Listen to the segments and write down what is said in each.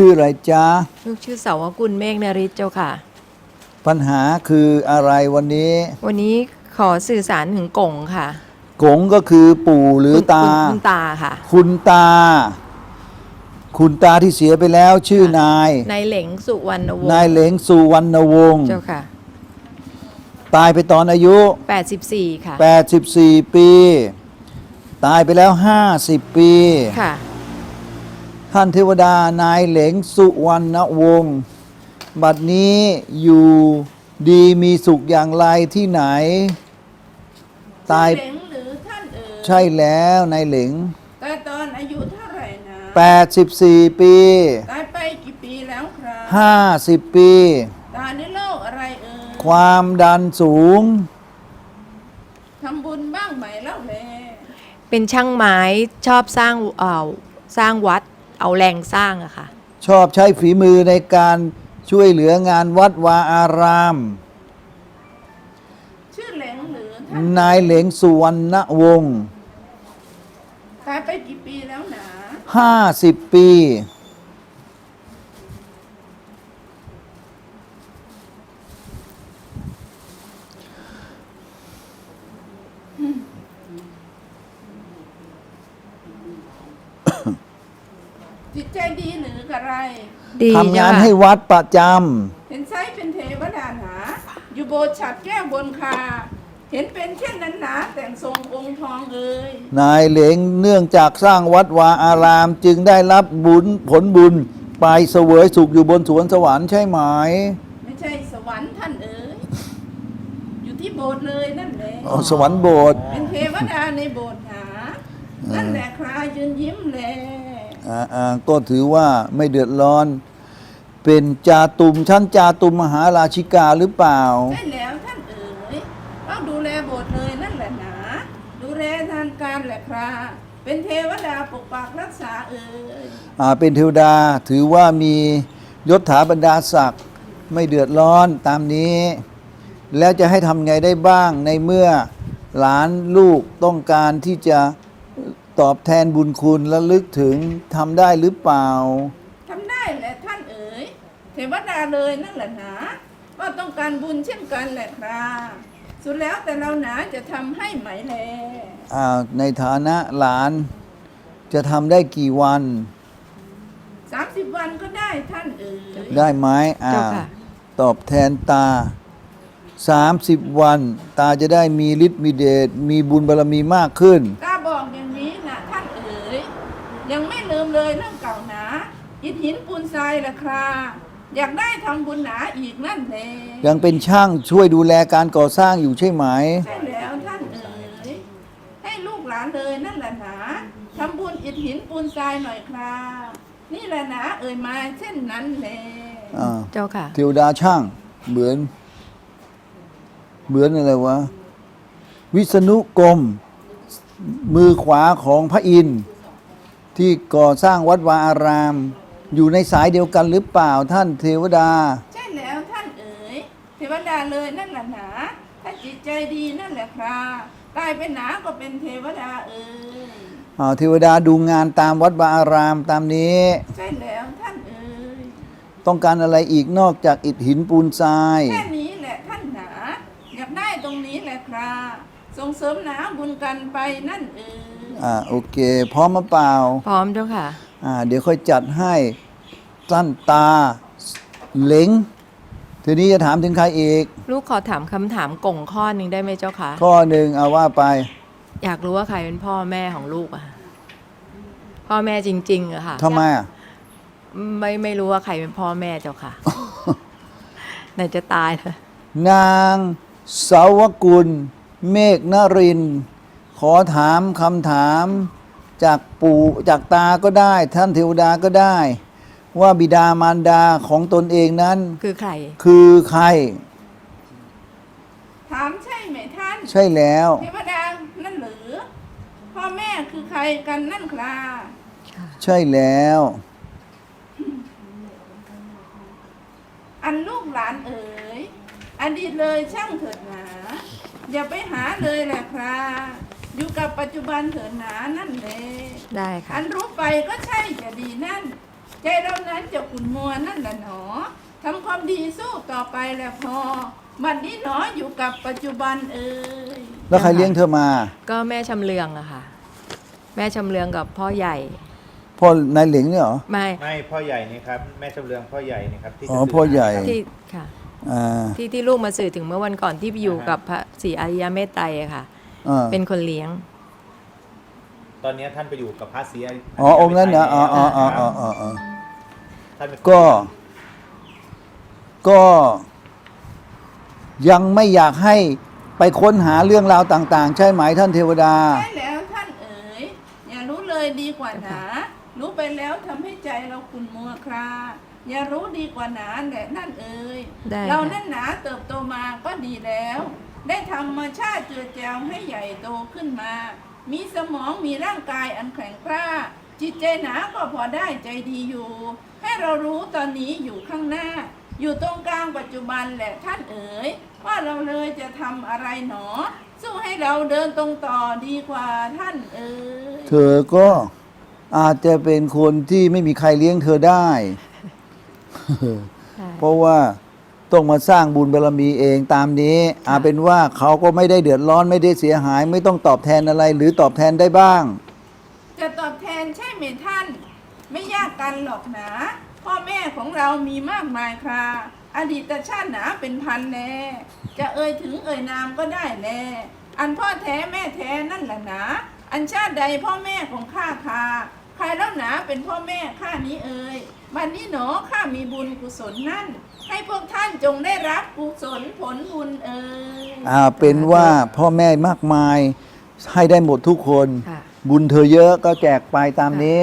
ชื่ออะไรจ๊ะ ลูกชื่อเสาวกุลเมฆนริศเจ้าค่ะ ปัญหาคืออะไรวันนี้ วันนี้ขอสื่อสารถึงกงค่ะกงก็คือปู่หรือคุณตา คุณคุณตาค่ะคุณตา คุณตาที่เสียไปแล้วชื่อนาย นายเหลงสุวรรณวงนายศ์เหลงสุวรรณวงศ์เจ้าค่ะ ตายไปตอนอายุ 84 ค่ะ 84 ปี ตายไปแล้ว 50 ปี ค่ะ ท่านเทวดานายเหลงสุวรรณวงศ์บัดนี้อยู่ดีมีสุขอย่างไรที่ไหน ตายเหลงหรือท่านเอ๋ยใช่แล้วนายเหลงตายตอนอายุเท่าไหร่นะ84 ปี ตายไปกี่ปีแล้วครับ50 ปี ตายในโลกอะไรเอ่ยความดันสูง ทำบุญบ้างไหมเล่าแลเป็นช่างไม้ชอบสร้างเอ่อสร้างวัด เอาแรงสร้างอะค่ะ ชอบใช้ฝีมือในการช่วยเหลืองานวัดวาอาราม ชื่อเหลงหรือท่านนายเหลงสุวรรณวงศ์ตายไปกี่ปีแล้วหนา 50 ปี จิตใจดีหรือกระไร ดีทำงานเจ้ค่ะให้วัดประจเห็นไซเป็นเทวดาหนา อยู่โบสถ์ฉัดแก้วบนคา เห็นเป็นเช่นนั้นหนาแต่งทรงองค์ทองเอ่ยำนายเหลงเนื่องจากสร้างวัดวาอารามจึงได้รับบุญผลบุญ ไปเสวยสุขอยู่บนสวนสวรรค์ใช่ไหมไม่ใช่สวรรค์ท่านเอ๋ยอยู่ที่โบสถ์เลยนั่นแหละอ๋อสวรรค์โบสถ์เป็นเทวดาในโบสถ์หานั่นแหละครายืนยิ้มแลอ่าอ่า ก็ถือว่าไม่เดือดร้อน เป็นจาตุมชั้นจาตุมมหาราชิกาหรือเปล่า ใช่แล้วท่านเอ๋ยต้องดูแลโบสถ์เลยนั่นแหละหนาดูแลทางการแหละคราเป็นเทวดาปกปักรักษาเอ๋ยอ่าเป็นเทวดาถือว่ามียศถาบรรดาศักดิ์ไม่เดือดร้อนตามนี้ แล้วจะให้ทำไงได้บ้างในเมื่อหลานลูกต้องการที่จะ ตอบแทนบุญคุณและลึกถึงทำได้หรือเปล่า ทำได้แหละท่านเอ๋ย เทวดาเลยนั่นแหละหนาว่าต้องการบุญเช่นกันแหละคราสุดแล้วแต่เราหนาจะทำให้ไหมแลอ่าในฐานะหลานจะทำได้กี่วัน สามสิบวันก็ได้ท่านเอ๋ยได้ไหมอ่าเจ้าค่ะ ตอบแทนตา 30 วัน ตาจะได้มีฤทธิ์มีเดชมีบุญบารมีมากขึ้นกล้าบอกอย่างนี้นะท่านเอ๋ย ยังไม่ลืมเลยเรื่องเก่าหนาอิฐหินปูนทรายละคราอยากได้ทำบุญหนาอีกนั่นแหละยังเป็นช่างช่วยดูแลการก่อสร้างอยู่ใช่ไหม ใช่แล้วท่านเอ๋ยให้ลูกหลานเลยนั่นแหละหนาทำบุญอิฐหินปูนทรายหน่อยครานี่แหละหนาเอ่ยมาเช่นนั้นแหละอ่าเจ้าค่ะ เทวดาช่างเหมือน เหมือนอะไรวะ วิษณุกรมมือขวาของพระอินทร์ ที่ก่อสร้างวัดวาอาราม อยู่ในสายเดียวกันหรือเปล่าท่านเทวดา ใช่แล้วท่านเอ๋ยเทวดาเลยนั่นแหละหนาถ้าจิตใจดีนั่นแหละครากลายเป็นหนาก็เป็นเทวดาเอ๋ยอ่าเทวดาดูงานตามวัดวาอารามตามนี้ ใช่แล้วท่านเอ๋ยต้องการอะไรอีกนอกจากอิฐหินปูนทราย แค่นี้แหละท่านหนาอยากได้ตรงนี้แหละคราส่งเสริมหนาบุญกันไปนั่นเอ๋ย อ่าโอเค พร้อมมาเปล่าพร้อมเจ้าค่ะ อ่าเดี๋ยวค่อยจัดให้สั้นตาเหลงทีนี้จะถามถึงใครอีก ลูกขอถามคำถามกงข้อหนึ่งได้ไหมเจ้าค่ะ ข้อหนึ่งเอาว่าไป อยากรู้ว่าใครเป็นพ่อแม่ของลูกอะค่ะพ่อแม่จริงๆอะค่ะทำไมอะไม่ไม่รู้ว่าใครเป็นพ่อแม่เจ้าค่ะไหนจะตายเลยนางสาวกุล เมฆนรินทร์ ขอถามคำถามจากปู่จากตาก็ได้ ท่านเทวดาก็ได้ ว่าบิดามารดาของตนเองนั้น คือใคร คือใคร ถามใช่ไหมท่าน ใช่แล้ว เทวดานั่นหรือ พ่อแม่คือใครกันนั่นคราใช่แล้ว อันลูกหลานเอ๋ยอดีตเลยช่างเถิดหนา อย่าไปหาเลยแหละครา อยู่กับปัจจุบันเถิดหนานั่นเลยได้ค่ะ อันรู้ไปก็ใช่จะดีนั่น ใจเรานั้นจะขุ่นมัวนั่นแหละหนอทำความดีสู้ต่อไปแหละพอบัดนี้หนออยู่กับปัจจุบันเอ่ยแล้วใครเลี้ยงเธอมา ก็แม่ชำเลืองอะค่ะ แม่ชำเลืองกับพ่อใหญ่ พ่อนายเหลิงเนี่ยเหรอ ไม่ไม่พ่อใหญ่นี่ครับแม่จำเรืองพ่อใหญ่นี่ครับที่อ๋อจะสื่พ่อใหญ่ครับที่ค่ะ อ่า ที่ที่ลูกมาสื่อถึงเมื่อวันก่อนที่ไปอยู่อ่าฮะกับพระศรีอริยเมตไตรอะค่ะ อ่า เป็นคนเลี้ยง ตอนนี้ท่านไปอยู่กับพระศรีอ๋อองค์นั้นนะอ๋ออ๋ออ๋ออ๋ออ๋ออ๋อ ท่านเป็นก็ ก็ยังไม่อยากให้ไปค้นหาเรื่องราวต่าง ๆ ใช่ไหมท่านเทวดา ใช่แล้วท่านเอ๋ยอย่ารู้เลยดีกว่าหนารู้ไปแล้วทำให้ใจเราขุ่นมัวคราอย่ารู้ดีกว่าหนาแหละนั่นเอ๋ยได้ค่ะเรานั่นหนาเติบโตมาก็ดีแล้ว ได้ธรรมชาติเจือแจวให้ใหญ่โตขึ้นมา มีสมองมีร่างกายอันแข็งกร้า จิตใจหนาก็พอได้ใจดีอยู่ ให้เรารู้ตอนนี้อยู่ข้างหน้า อยู่ตรงกลางปัจจุบันแหละท่านเอ๋ย ว่าเราเลยจะทำอะไรหนอ สู้ให้เราเดินตรงต่อดีกว่าท่านเอ๋ย เธอก็อาจจะเป็นคนที่ไม่มีใครเลี้ยงเธอได้ เพราะว่า ต้องมาสร้างบุญบารมีเองตามนี้อาเป็นว่าเขาก็ไม่ได้เดือดร้อนไม่ได้เสียหาย ไม่ต้องตอบแทนอะไรหรือตอบแทนได้บ้าง จะตอบแทนใช่ไหมท่าน ไม่ยากกันหรอกหนาพ่อแม่ของเรามีมากมายคราอดีตชาติหนาเป็นพันแน่ จะเอ่ยถึงเอ่ยนามก็ได้แน่ อันพ่อแท้แม่แท้นั่นแหละหนาอันชาติใดพ่อแม่ของข้าคา ใครแล้วหนาเป็นพ่อแม่ข้านี้เอ่ยวันนี้หนอข้ามีบุญกุศลนั่น ให้พวกท่านจงได้รับกุศลผลบุญเอ่ยอ่าเป็นว่าพ่อแม่มากมายให้ได้หมดทุกคน ค่ะ บุญเธอเยอะก็แจกไปตามนี้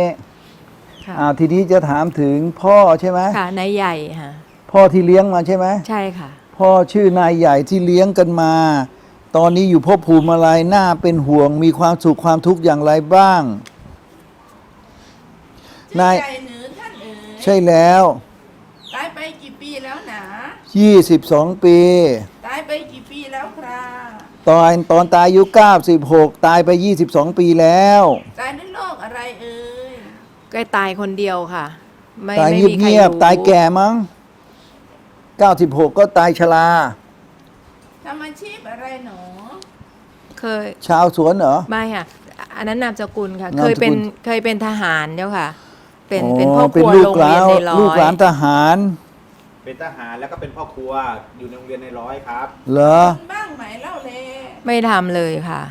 ค่ะอ่าทีนี้จะถามถึงพ่อใช่ไหมค่ะนายใหญ่ค่ะ พ่อที่เลี้ยงมาใช่ไหมใช่ค่ะ พ่อชื่อนายใหญ่ที่เลี้ยงกันมา ตอนนี้อยู่ภพภูมิอะไรน่าเป็นห่วงมีความสุขความทุกข์อย่างไรบ้างชื่อ นาย ใจหรือท่านเอ๋ยใช่แล้ว ตายไปกี่ปีแล้วหนา 22 ปี ตายไปกี่ปีแล้วครับตอนตอนตายอายุ96 ตายไป 22 ปีแล้ว ตายด้วยโรคอะไรเอ่ยก็ตายคนเดียวค่ะ ไม่ตายไม่เงียบมีใครเงียบรู้ๆตายแก่มั้ง 96 ก็ตายชรา ทำอาชีพอะไรหนอ เคยชาวสวนเหรอ ไม่ค่ะ อันนั้นนามสกุลค่ะ นามสกุล เคยเป็นเคยเป็นทหารเจ้าค่ะ เป็นอ๋อเป็นพ่อคเป็นรัวลูโรกงหเรีลายนนในร้อยลูกหลานทหาร เป็นทหารแล้วก็เป็นพ่อครัวอยู่ในโรงเรียนในร้อยครับ เหรอ บ้างไหมเล่าเลไม่ทำเลยค่ะ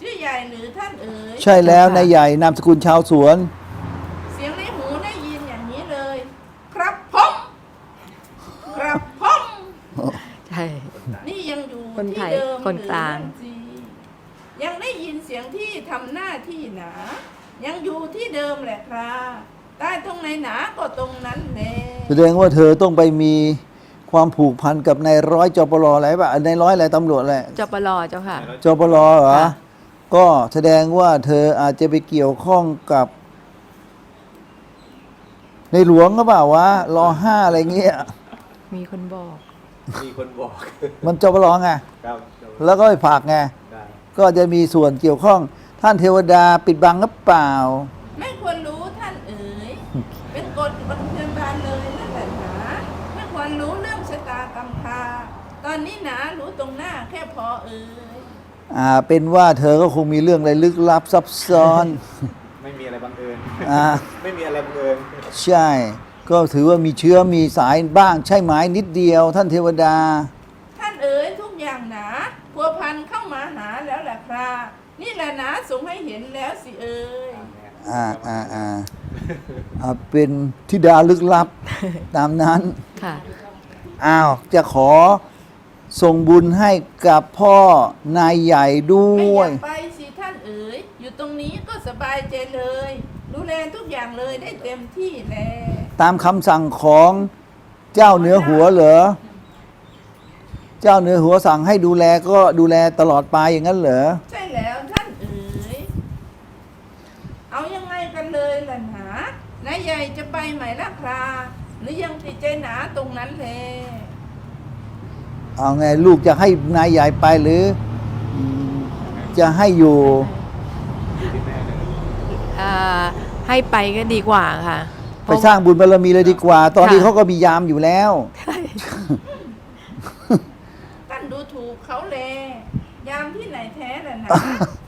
ชื่อใหญ่หรือท่านเอ๋ยใช่แล้วค่ะนายใหญ่นามสกุลชาวสวน เสียงในหูได้ยินอย่างนี้เลย ครับผมครับผมใช่ นี่ยังอยู่คนไทที่ยเดิมคนกลาง หรือท่นจียังได้ยินเสียงที่ทำหน้าที่หนา ยังอยู่ที่เดิมแหละครับ ใต้ตรงไหนหนาก็ตรงนั้นแหละแสดงว่าเธอต้องไปมีความผูกพันกับนายร้อยจปรอะไรป่ะนายร้อยอะไรตำรวจแหละจปรเจ้าค่ะ จปรเหรอ ค่ะ ก็แสดงว่าเธออาจจะไปเกี่ยวข้องกับ ในหลวงก็เปล่าวะรอห้าอะไรเงี้ย มีคนบอก มีคนบอกมันจปรไง ครับแล้วก็ไปฝากไง ได้ก็จะมีส่วนเกี่ยวข้อง ท่านเทวดาปิดบังหรือเปล่า ไม่ควรรู้ท่านเอ๋ย เป็นกฎบังเทิงบานเลยนั่นแหละหนาไม่ควรรู้เรื่องชะตากรรมคาตอ นนี้หนารู้ตรงหน้าแค่พอเอ๋ยอ่าเป็นว่าเธอก็คงมีเรื่องอะไรลึกลับซับซ้อน ไม่มีอะไรบังเอิญอ่า ไม่มีอะไรบังเอิญใช่ ก็ถือว่ามีเชื้อมีสายบ้างใช่ไหมนิดเดียว ท่านเทวดา ท่านเอ๋ยทุกอย่างหนาพัวพันเข้ามาหาแล้วแหละครานี่แหละหนาสงให้เห็นแล้วสิเอ๋ยอ่าอ่าอ่าอ่าเป็นธิดาลึกลับ ตามนั้น ค่ะ อ้าว จะขอ ส่งบุญให้กับพ่อนายใหญ่ด้ไม่วอยยากไปสิท่านเอ๋ย อยู่ตรงนี้ก็สบายใจเลย ดูแลทุกอย่างเลยได้เต็มที่แลตามคำสั่งของเจ้าเหนือหัวเหรอ เจ้าเหนือหัวสั่งให้ดูแลก็ดูแลตลอดไปอย่างนั้นเหรอ ใช่แล้วท่านเอ๋ย เอายังไงกันเลยล่ะหนานายใหญ่จะไปไหมล่ะคราหรือยังติดใจหนาตรงนั้นแล เอาไงลูกจะให้นายใหญ่ไปหรืออืมจะให้อยู่อ่าให้ไปก็ดีกว่าค่ะไปสร้างบุญบารมีเลยดีกว่า ตอนนี้ค่ะเขาก็มียามอยู่แล้วท่านดูถูกเขาเลยยามที่ไหนแท้ล่ะนะ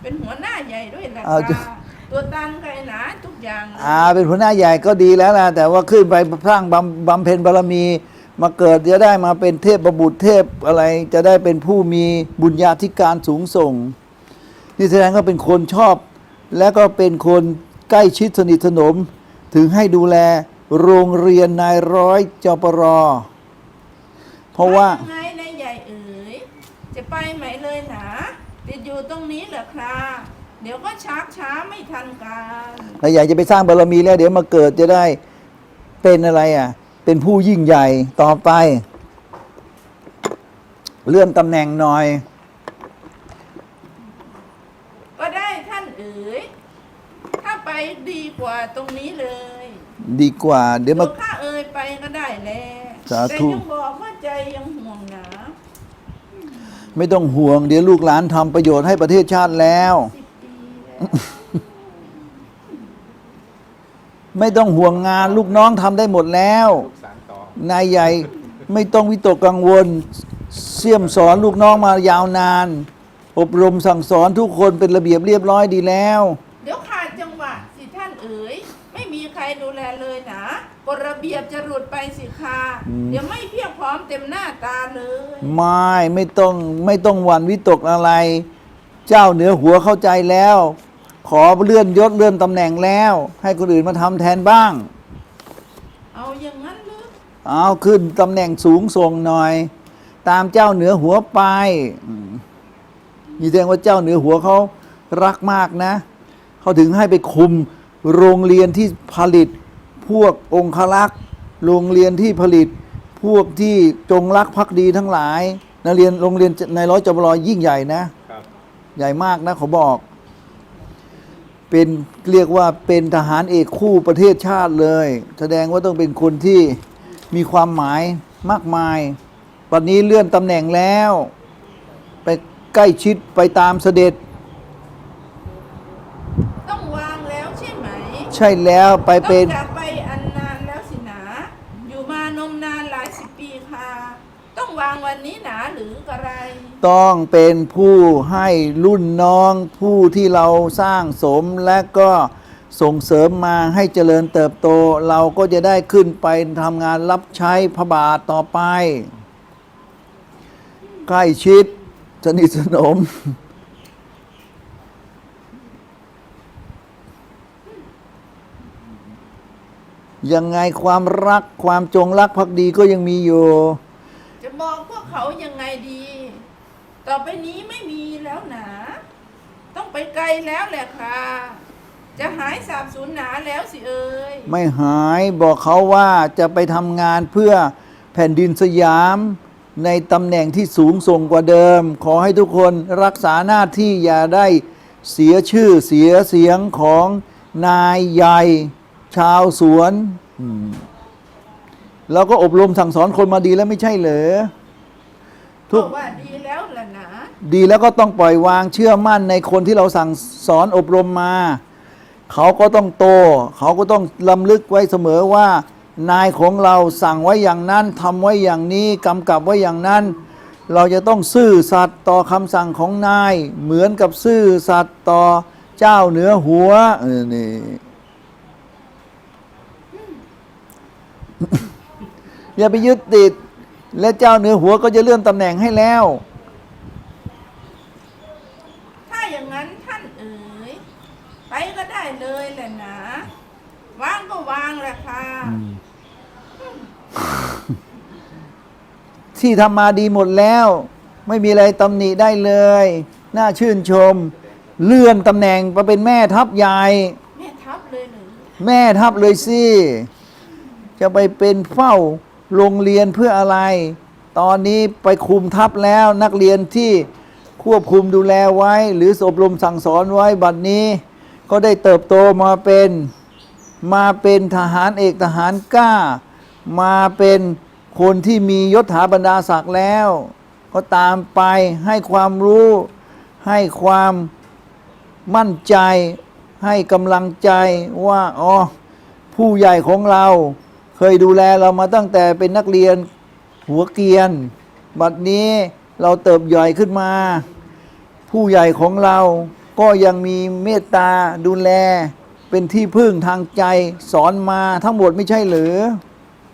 เป็นหัวหน้าใหญ่ด้วยแหละเอาจะค่ะตัวตันไกลหนาทุกอย่างเลยอ่า เป็นหัวหน้าใหญ่ก็ดีแล้วนะแต่ว่าขึ้นไปสร้างบำบำเพ็ญบารมี มาเกิดจะได้มาเป็นเทพประบุตรเทพอะไรจะได้เป็นผู้มีบุญญาธิการสูงส่ง นี่แสดงว่าเป็นคนชอบ และก็เป็นคนใกล้ชิดสนิทสนม ถึงให้ดูแลโรงเรียนนายร้อยจปรเพราะว่าไงนายใหญ่เอ๋ยจะไปไหมเลยหนาติดอยู่ตรงนี้เหรอครับเดี๋ยวก็ชักช้าไม่ทันการเราอยากจะไปสร้างบารมีแล้ว เดี๋ยวมาเกิดจะได้เป็นอะไรอะ เป็นผู้ยิ่งใหญ่ต่อไป เลื่อนตำแหน่งหน่อย ก็ได้ท่านเอ๋ยถ้าไปดีกว่าตรงนี้เลยดีกว่า เดี๋ยวตัมาวข้าเอ๋ยไปก็ได้แล้สาแต่ธุ ยังบอกว่าใจยังห่วงหนาไม่ต้องห่วง เดี๋ยวลูกหลานทำประโยชน์ให้ประเทศชาติแล้ว สิบปีแล้วไม่ต้องห่วงงานลูกน้องทำได้หมดแล้ว ลูกสารต่อ นายใหญ่ไม่ต้องวิตกกังวล เสี่ยมสอนลูกน้องมายาวนาน อบรมสั่งสอนทุกคนเป็นระเบียบเรียบร้อยดีแล้ว เดี๋ยวขาดจังหวะสิท่านเอ๋ย ไม่มีใครดูแลเลยนะกฎระเบียบจะหลุดไปสิค่ะเดี๋ยวไม่เพียบพร้อมเต็มหน้าตาเลย ไม่ไม่ต้องไม่ต้องหวั่นวิตกอะไร เจ้าเหนือหัวเข้าใจแล้ว ขอเลื่อนยศเลื่อนตำแหน่งแล้ว ให้คนอื่นมาทำแทนบ้าง เอาอย่างนั้นหรือ เอาขึ้นตำแหน่งสูงส่งหน่อย ตามเจ้าเหนือหัวไปอืมนี่แสดงว่าเจ้าเหนือหัวเขารักมากนะ เขาถึงให้ไปคุมโรงเรียนที่ผลิตพวกองคลักษ์โรงเรียนที่ผลิตพวกที่จงรักภักดีทั้งหลายนักเรียนโรงเรียนในร้อยจบรอยิ่งใหญ่นะครับใหญ่มากนะเขาบอก เป็นเรียกว่าเป็นทหารเอกคู่ประเทศชาติเลย แสดงว่าต้องเป็นคนที่ มีความหมายมากมายวันนี้เลื่อนตำแหน่งแล้ว ไปใกล้ชิดไปตามเสด็จ ต้องวางแล้วใช่ไหมใช่แล้วไปต้เป็อนงจากไปอันนานแล้วสินะ อยู่มานมนานหลายสิบปีค่ะ ต้องวางวันนี้หนาหรือกระไร ต้องเป็นผู้ให้รุ่นน้องผู้ที่เราสร้างสมและก็ ส่งเสริมมาให้เจริญเติบโต เราก็จะได้ขึ้นไปทำงานรับใช้พระบาทต่อไป ใกล้ชิดสนิทสนม ยังไงความรักความจงรักภักดีก็ยังมีอยู่ จะบอกพวกเขายังไงดี ต่อไปนี้ไม่มีแล้วหนา ต้องไปไกลแล้วแหละค่ะ จะหายสาบสูญหนาแล้วสิเอ่ยไม่หายบอกเขาว่าจะไปทำงานเพื่อแผ่นดินสยาม ในตำแหน่งที่สูงส่งกว่าเดิม ขอให้ทุกคนรักษาหน้าที่อย่าได้เสียชื่อเสียเสียงของนายใหญ่ชาวสวนอืมเราก็อบรมสั่งสอนคนมาดีแล้วไม่ใช่เหรอทุกบอกว่าดีแล้วล่ะนะ ดีแล้วก็ต้องปล่อยวางเชื่อมั่นในคนที่เราสั่งสอนอบรมมา เขาก็ต้องโต เขาก็ต้องลำลึกไว้เสมอว่า นายของเราสั่งไว้อย่างนั้นทำไว้อย่างนี้กำกับไว้อย่างนั้น เราจะต้องซื่อสัตย์ต่อคำสั่งของนาย เหมือนกับซื่อสัตย์ต่อเจ้าเหนือหัวเออนี่อย่าไปยึดติด และเจ้าเหนือหัวก็จะเลื่อนตำแหน่งให้แล้ว ถ้าอย่างนั้นท่านเอ๋ย ไป ก็ได้เลยแหละนะวางก็วางแหละค่ะที่ทำมาดีหมดแล้ว ไม่มีอะไรตำหนิได้เลย น่าชื่นชม เลื่อนตำแหน่งมาเป็นแม่ทัพใหญ่ แม่ทับเลยหรือแม่ทัพเลยสิ จะไปเป็นเฝ้าโรงเรียนเพื่ออะไร ตอนนี้ไปคุมทัพแล้วนักเรียนที่ควบคุมดูแลไว้ หรืออบรมสั่งสอนไว้บัดนี้ ก็ได้เติบโตมาเป็นมาเป็นทหารเอกทหารกล้า มาเป็นคนที่มียศถาบรรดาศักดิ์แล้ว ก็ตามไปให้ความรู้ ให้ความมั่นใจ ให้กำลังใจว่าอ๋อผู้ใหญ่ของเราเคยดูแลเรามาตั้งแต่เป็นนักเรียนหัวเกรียน บัดนี้เราเติบใหญ่ขึ้นมา ผู้ใหญ่ของเรา ก็ยังมีเมตตาดูแล เป็นที่พึ่งทางใจสอนมาทั้งหมดไม่ใช่หรือ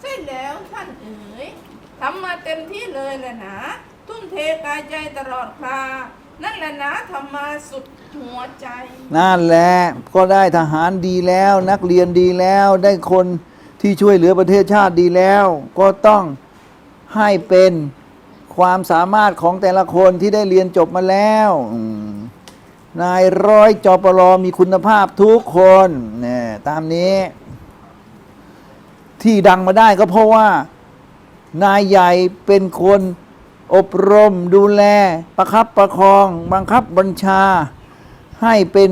ใช่แล้วท่านเอ๋ยทำมาเต็มที่เลยแหละนะ ทุ่มเทกายใจตลอดครานั่นแหละนะทำมาสุดหัวใจ นั่นแหละก็ได้ทหารดีแล้ว นักเรียนดีแล้วได้คนที่ช่วยเหลือประเทศชาติดีแล้ว ก็ต้องให้เป็นความสามารถของแต่ละคนที่ได้เรียนจบมาแล้วอืม นายร้อยจอปรมีคุณภาพทุกคนเนี่ยตามนี้ ที่ดังมาได้ก็เพราะว่า นายใหญ่เป็นคนอบรมดูแล ประคับประคอง บังคับบัญชา ให้เป็น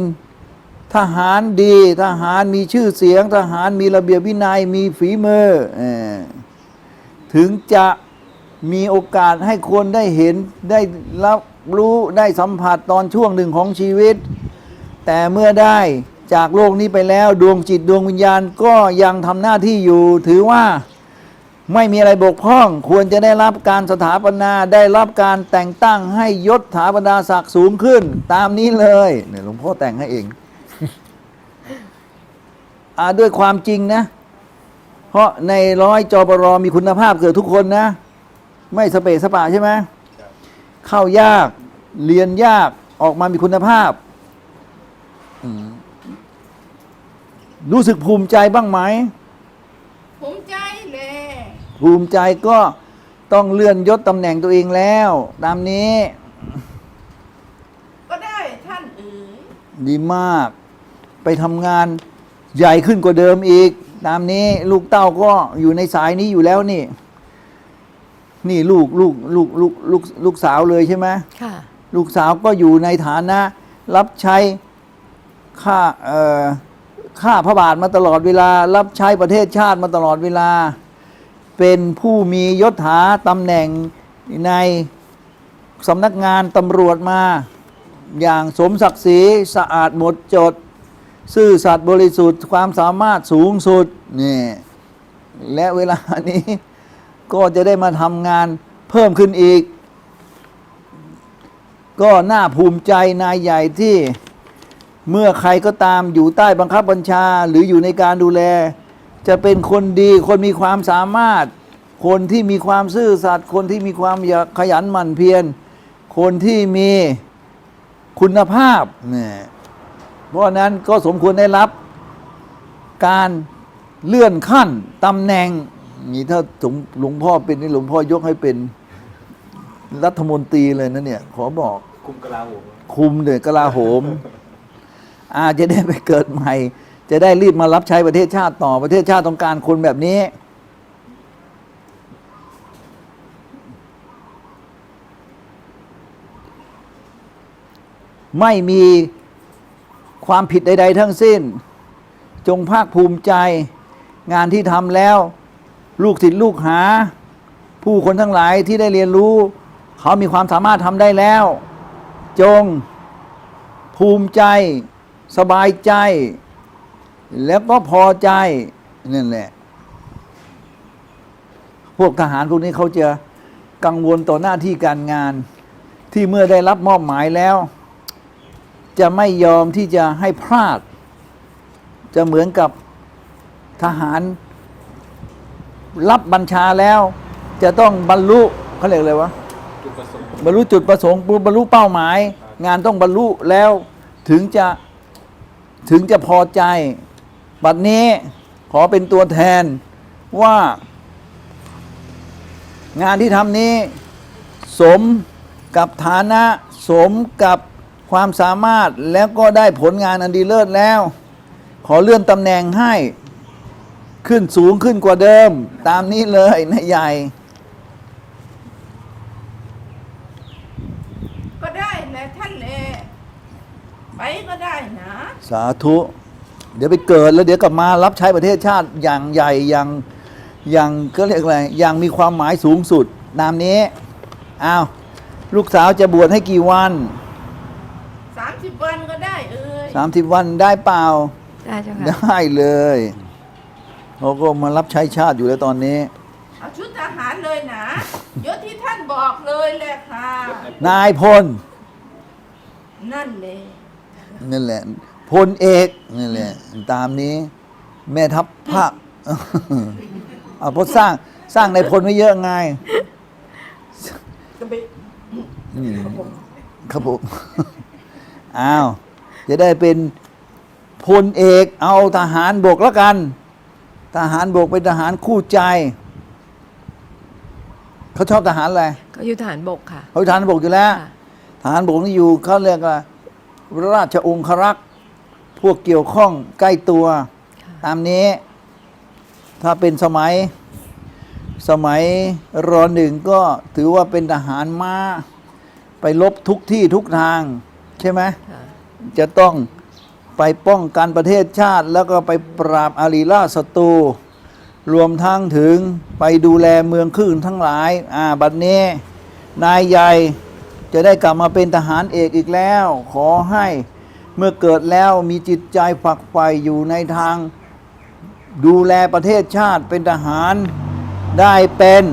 ทหารดี ทหารมีชื่อเสียง ทหารมีระเบียบวินัยมีฝีมืออถึงจะ มีโอกาสให้คนได้เห็นได้รับรู้ได้สัมผัสตอนช่วงหนึ่งของชีวิต แต่เมื่อได้จากโลกนี้ไปแล้วดวงจิตดวงวิญญาณก็ยังทำหน้าที่อยู่ถือว่าไม่มีอะไรบกพร่อง ควรจะได้รับการสถาปนาได้รับการแต่งตั้งให้ยศถาบรรดาศักดิ์สูงขึ้น ตามนี้เลยเนี่ยหลวงพ่อแต่งให้เองอด้วยความจริงนะ เพราะในร้อยจอปรมีคุณภาพเกิดทุกคนนะ ไม่สเปะสปะใช่ไหมครับเข้ายาก เรียนยากออกมามีคุณภาพอืมรู้สึกภูมิใจบ้างไหม ภูมิใจเลย ภูมิใจก็ต้องเลื่อนยศตำแหน่งตัวเองแล้ว ตามนี้ ก็ได้ท่านเอ๋ยดีมาก ไปทำงานใหญ่ขึ้นกว่าเดิมอีก ตามนี้ลูกเต้าก็อยู่ในสายนี้อยู่แล้วนี่ นี่ลูกลูกลูกลูกลูกลูกสาวเลยใช่ไหมค่ะลูกสาวก็อยู่ในฐานะ รับใช้ข้าเอ่อข้าพระบาทมาตลอดเวลา รับใช้ประเทศชาติมาตลอดเวลา เป็นผู้มียศถาตำแหน่งในสำนักงานตำรวจมา อย่างสมศักดิ์ศรีสะอาดหมดจด ซื่อสัตย์บริสุทธิ์ความสามารถสูงสุดนี่และเวลานี้ ก็จะได้มาทำงานเพิ่มขึ้นอีก ก็น่าภูมิใจนายใหญ่ที่เมื่อใครก็ตามอยู่ใต้บังคับบัญชาหรืออยู่ในการดูแล จะเป็นคนดีคนมีความสามารถ คนที่มีความซื่อสัตย์คนที่มีความขยันหมั่นเพียรคนที่มีคุณภาพเนี่ยเพราะฉะนั้นก็สมควรได้รับการเลื่อนขั้นตำแหน่ง นี่ถ้าหลวงพ่อเป็นนี่หลวงพ่อยกให้เป็นรัฐมนตรีเลยนะเนี่ย ขอบอกคุมกลาโหมคุมเดือกลาโหม อาจะได้ไปเกิดใหม่ จะได้รีบมารับใช้ประเทศชาติต่อประเทศชาติต้องการคนแบบนี้ ไม่มีความผิดใด ๆ ทั้งสิ้น จงภาคภูมิใจงานที่ทำแล้ว ลูกศิษย์ลูกหา ผู้คนทั้งหลายที่ได้เรียนรู้ เขามีความสามารถทำได้แล้ว จง ภูมิใจ สบายใจ แล้วก็พอใจนั่นแหละ พวกทหารพวกนี้เขาจะกังวลต่อหน้าที่การงาน ที่เมื่อได้รับมอบหมายแล้ว จะไม่ยอมที่จะให้พลาด จะเหมือนกับทหาร รับบัญชาแล้ว จะต้องบรรลุเขาเรียกอะไรวะจุดประสงค์บรรลุจุดประสงค์บรรลุเป้าหมาย งานต้องบรรลุแล้วถึงจะถึงจะพอใจบัดนี้ขอเป็นตัวแทนว่า งานที่ทำนี้ สมกับฐานะสมกับความสามารถแล้วก็ได้ผลงานอันดีเลิศแล้ว ขอเลื่อนตำแหน่งให้ ขึ้นสูงขึ้นกว่าเดิม ตามนี้เลยนายใหญ่ ก็ได้แหละท่านแลไปก็ได้นะ สาธุ เดี๋ยวไปเกิดแล้วเดี๋ยวกลับมารับใช้ประเทศชาติอย่างใหญ่อย่างอย่างก็เรียกอะไรอย่างมีความหมายสูงสุดนามนี้อ้าวลูกสาวจะบวชให้กี่วันสามสิบวันก็ได้เอ่ย30วันได้เปล่า ได้เจ้าค่ะ ได้เลย เขาก็มารับใช้ชาติอยู่แล้วตอนนี้ เอาชุดทหารเลยนะยศที่ท่านบอกเลยแหละค่ะ นายพลนั่นเลยนั่นแหละพลเอกนั่นแหละตามนี้ แม่ทัพภาคเอาเพราะสร้างสร้างในายพลไม่เยอะไงอืมครับผมอ้าวจะได้เป็นพลเอกเอาทหารบกแล้วกัน ทหารบกเป็นทหารคู่ใจ เขาชอบทหารอะไรก็อยู่ฐานบกค่ะ เขาทหารบกอยู่แล้ว ค่ะ ทหารบกนี่อยู่เขาเรียกว่าราชองครักษ์พวกเกี่ยวข้องใกล้ตัวตามนี้ ถ้าเป็นสมัยสมัยรอหนึ่งก็ถือว่าเป็นทหารม้า ไปลบทุกที่ทุกทาง ใช่ไหม ค่ะจะต้อง ไปป้องกันประเทศชาติ แล้วก็ไปปราบอารีล่าศัตรูรวมทั้งถึงไปดูแลเมืองขึ้นทั้งหลายอ่าบัดนี้ นายใหญ่จะได้กลับมาเป็นทหารเอกอีกแล้ว ขอให้เมื่อเกิดแล้วมีจิตใจฝักใฝ่อยู่ในทาง ดูแลประเทศชาติเป็นทหารได้เป็น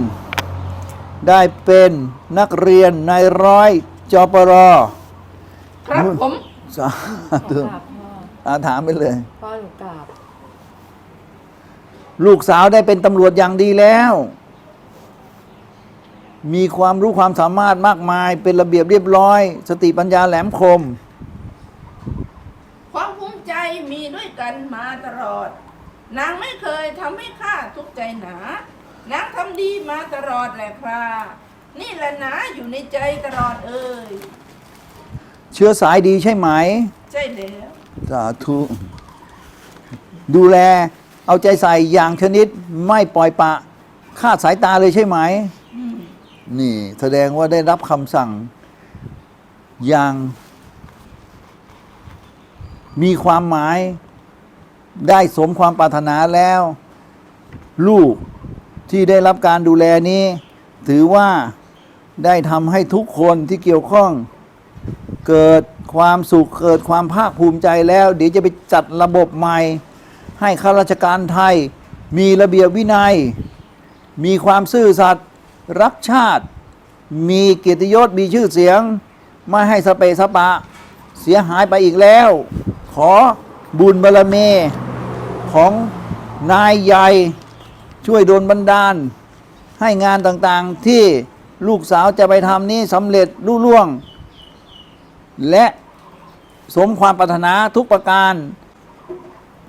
ได้เป็นนักเรียนนายร้อยจปรครับผมสาธุ อาถามไปเลย พ่อหนูกราบลูกสาวได้เป็นตำรวจอย่างดีแล้ว มีความรู้ความสามารถมากมาย เป็นระเบียบเรียบร้อย สติปัญญาแหลมคม ความภูมิใจมีด้วยกันมาตลอด นางไม่เคยทำให้ข้าทุกข์ใจหนา นางทำดีมาตลอดแหละครับนี่แหละนะอยู่ในใจตลอดเอ่ยเชื้อสายดีใช่ไหม ใช่แล้ว สาธุดูแลเอาใจใส่อย่างชนิดไม่ปล่อยปะคาดสายตาเลยใช่ไหมมนี่ แสดงว่าได้รับคำสั่ง อย่าง มีความหมาย ได้สมความปรารถนาแล้ว ลูกที่ได้รับการดูแลนี้ ถือว่าได้ทำให้ทุกคนที่เกี่ยวข้องเกิด ความสุขเกิดความภาคภูมิใจแล้ว เดี๋ยวจะไปจัดระบบใหม่ ให้ข้าราชการไทย มีระเบียบวินัย มีความซื่อสัตย์รักชาติ มีเกียรติยศมีชื่อเสียง ไม่ให้สเปสปะ เสียหายไปอีกแล้ว ขอบุญบารมีของนายใหญ่ช่วยโดนบันดาล ให้งานต่างๆที่ลูกสาวจะไปทำนี้สำเร็จรุ่ล่วง และสมความปรารถนาทุกประการ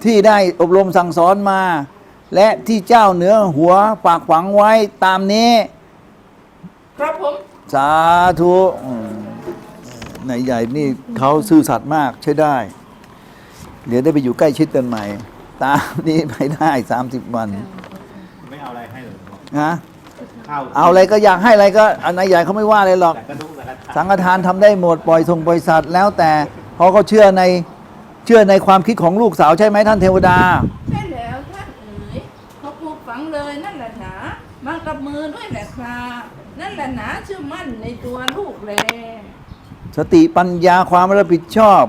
ที่ได้อบรมสั่งสอนมา และที่เจ้าเหนือหัวฝากฝังไว้ตามนี้ ครับผม สาธุอืมนายใหญ่นี่เขาซื่อสัตย์มากใช้ได้ เดี๋ยวได้ไปอยู่ใกล้ชิดกันใหม่ ตามนี้ไปได้สามสิบวัน ไม่เอาอะไรให้เลยนะข้าว เอาอะไรก็อยากให้อะไรก็อันนายใหญ่เขาไม่ว่าเลยหรอก แต่กระดุกแต่กระทะ สังฆทานทำได้หมดปล่อยส่งปล่อยสัตว์แล้วแต่เพราะเขาเชื่อในเชื่อในความคิดของลูกสาวใช่ไหมท่านเทวดา ใช่แล้วท่านเอ๋ยเขาปลูกฝังเลยนั่นแหละหนามากับมือด้วยแหละครับนั่นแหละหนาเชื่อมั่นในตัวลูกแลสติปัญญาความรับผิดชอบ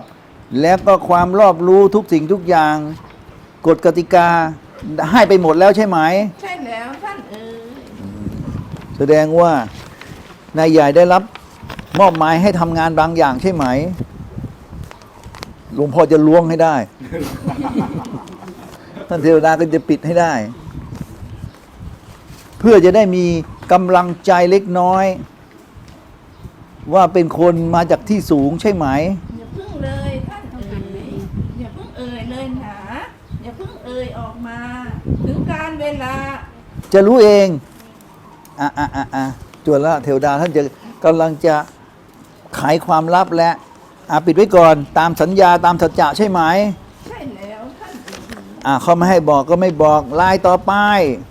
และก็ความรอบรู้ทุกสิ่งทุกอย่างกฎกติกาให้ไปหมดแล้วใช่ไหม ใช่แล้วท่านเอ๋ยแสดงว่านายใหญ่ได้รับ มอบหมายให้ทำงานบางอย่างใช่ไหมหลวงพ่อจะล้วงให้ได้ ท่านเทวดาก็จะปิดให้ได้ เพื่อจะได้มีกำลังใจเล็กน้อย ว่าเป็นคนมาจากที่สูงใช่ไหม อย่าเพิ่งเลยท่านเอ๋ยอย่าเพิ่งเอ่ยเลยหนาอย่าเพิ่งเอ่ยออกมา ถึงการเวลา จะรู้เอง อะอะอะอะจวนละเทวดาท่านจะกำลังจะ ไขความลับและอะปิดไว้ก่อนตามสัญญาตามสัจจะใช่ไหมใช่แล้วท่านเอ๋ยอะเขาไม่ให้บอกก็ไม่บอกลายต่อไปข